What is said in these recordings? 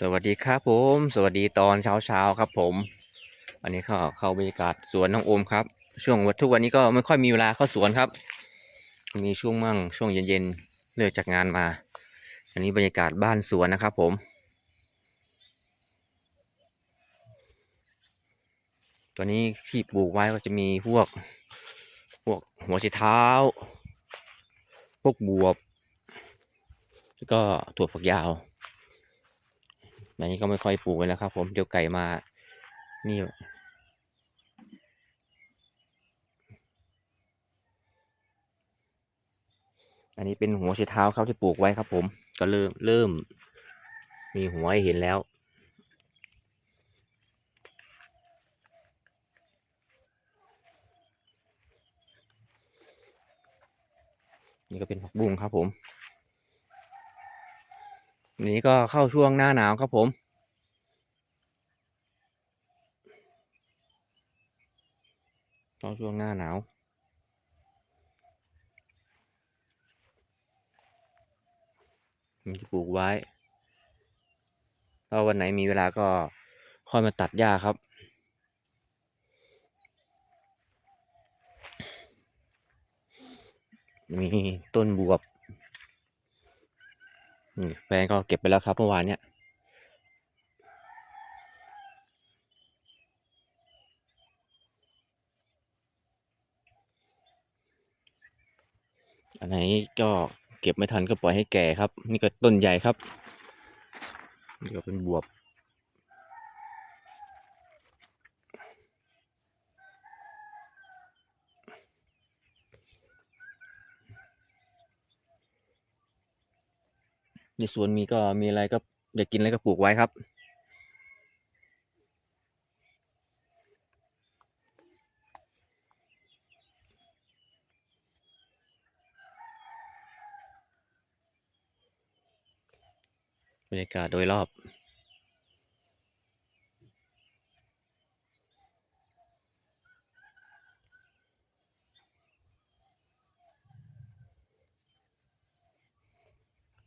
สวัสดีครับผม สวัสดีตอนเช้าเช้าๆครับผมอันนี้เข้าเข้าบรรยากาศสวนน้องโอมครับ ช่วงวันทุกวันนี้ก็ไม่ค่อยมีเวลาเข้าสวนครับ มีช่วงมั่งช่วงเย็นๆเลิกจากงานมา อันนี้บรรยากาศบ้านสวนนะครับ ผม ตอนนี้ที่ปลูกไว้ก็จะมีพวกพวกหัวไชเท้า พวกบวบ แล้วก็ถั่วฝักยาว อันนี้ก็ไม่ค่อยปลูกเลยนะครับ ผมเดี๋ยวไก่มา นี่ อันนี้เป็นหัวไชเท้าครับที่ปลูกไว้ครับ ผม ก็เริ่มเริ่ม มีหัวให้เห็นแล้วนี่ก็เป็นผักบุ้งครับผม นี้ก็เข้าช่วงหน้าหนาวครับผม เข้าช่วงหน้าหนาวมันจะปลูกไว้ถ้าวันไหนมีเวลาก็ค่อยมาตัดหญ้าครับ มีต้นบวบ แฟนก็เก็บไปแล้วครับเมื่อวานเนี่ยอันไหนก็เก็บไม่ทันก็ปล่อยให้แก่ครับ นี่ก็ต้นใหญ่ครับนี่ก็เป็นบวบ ในสวนมีก็มีอะไรก็อยากกินอะไรก็ปลูกไว้ครับ บรรยากาศโดยรอบ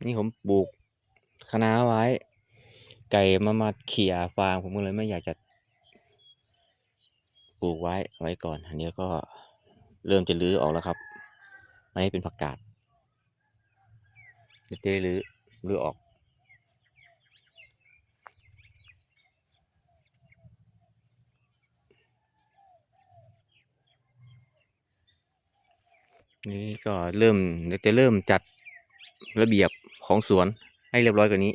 นี่ผมปลูกคะน้าไว้ ไก่มามาเขี่ยฟางผมก็เลยไม่อยากจะปลูกไว้ไว้ก่อน อันนี้ก็เริ่มจะรื้อออกแล้วครับอันนี้เป็นผักกาดเดี๋ยวจะรื้อรื้อออกนี่ก็เริ่มจะเริ่มจัดระเบียบ ของสวนให้เรียบร้อยกว่านี้